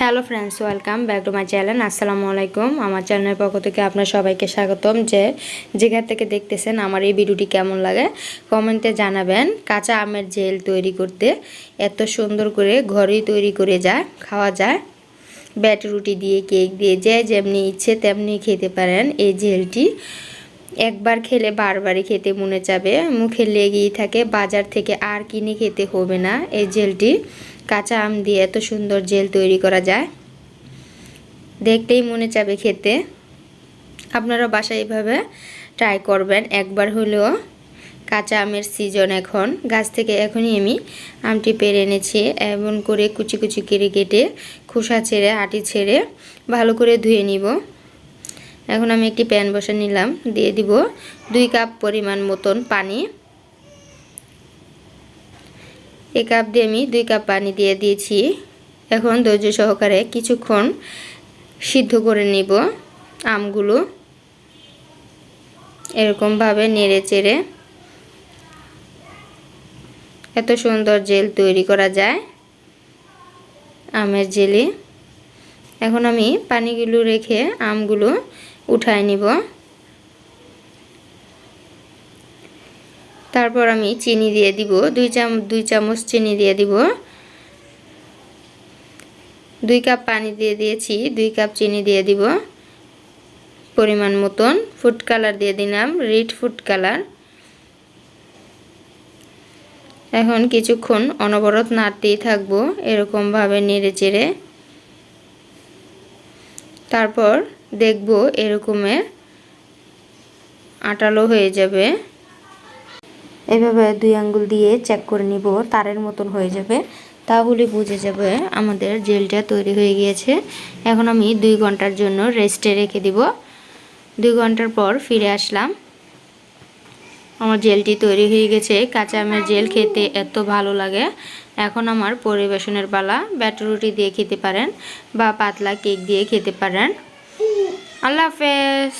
Hello friends welcome back to my channel আসসালামু আলাইকুম আমার চ্যানেলের পক্ষ থেকে আপনার সবাইকে স্বাগতম যে যেখান থেকে দেখতেছেন আমার এই ভিডিওটি কেমন লাগে কমেন্টে জানাবেন। কাঁচা আমের জেল তৈরি করতে এত সুন্দর করে ঘরেই তৈরি করে যায়, খাওয়া যায়। ব্যাট রুটি দিয়ে, কেক দিয়ে, যে যেমনি ইচ্ছে তেমনি খেতে পারেন এই জেলটি। একবার খেলে বারবারই খেতে মনে যাবে। মুখে লেগেই থাকে, বাজার থেকে আর কিনে খেতে হবে না। এই জেলটি কাঁচা আম দিয়ে এত সুন্দর জেল তৈরি করা যায়। দেখতেই মনে চাবে খেতে। আপনারা বাসায় এভাবে ট্রাই করবেন। একবার হলেও কাঁচা আমের সিজন এখন। গাছ থেকে এখনই আমি আমটি পেরে এনেছি। এমন করে কুচি কুচি কেটে কেটে খোসা ছেড়ে, আটি ছেড়ে ভালো করে ধুয়ে নিব। এখন আমি একটি প্যান বসে নিলাম, দিয়ে দিব দুই কাপ পরিমাণ মতন পানি। এই কাপ দিয়ে আমি দুই কাপ পানি দিয়ে দিয়েছি। এখন ধৈর্য সহকারে কিছুক্ষণ সিদ্ধ করে নিব আমগুলো। এরকমভাবে নেড়ে চেড়ে এত সুন্দর জেল তৈরি করা যায়, আমের জেলি। এখন আমি পানিগুলো রেখে আমগুলো উঠায় নিব। তারপর আমি চিনি দিয়ে দিব। দুই চাম, দুই চামচ চিনি দিয়ে দিব। দুই কাপ পানি দিয়ে দিয়েছি। দুই কাপ চিনি দিয়ে দিব। পরিমাণ মতন। ফুড কালার দিয়ে দিলাম। Red food colour. এখন কিছুক্ষণ অনবরত নাড়তেই থাকব। এরকমভাবে নেড়ে চেড়ে তারপর দেখব এরকমের আটালো হয়ে যাবে। এভাবে দুই আঙ্গুল দিয়ে চেক করে নিব, তারের মতন হয়ে যাবে। তাহলে বুঝে যাবে আমাদের জেলটা তৈরি হয়ে গিয়েছে। এখন আমি দুই ঘণ্টার জন্য রেস্টে রেখে দিব। দুই ঘণ্টার পর ফিরে আসলাম। আমার জেলটি তৈরি হয়ে গেছে। কাঁচা আমের জেল খেতে এত ভালো লাগে। এখন আমার পরিবেশনের পালা। ব্যাটার রুটি দিয়ে খেতে পারেন বা পাতলা কেক দিয়ে খেতে পারেন। আল্লাহ হাফেজ।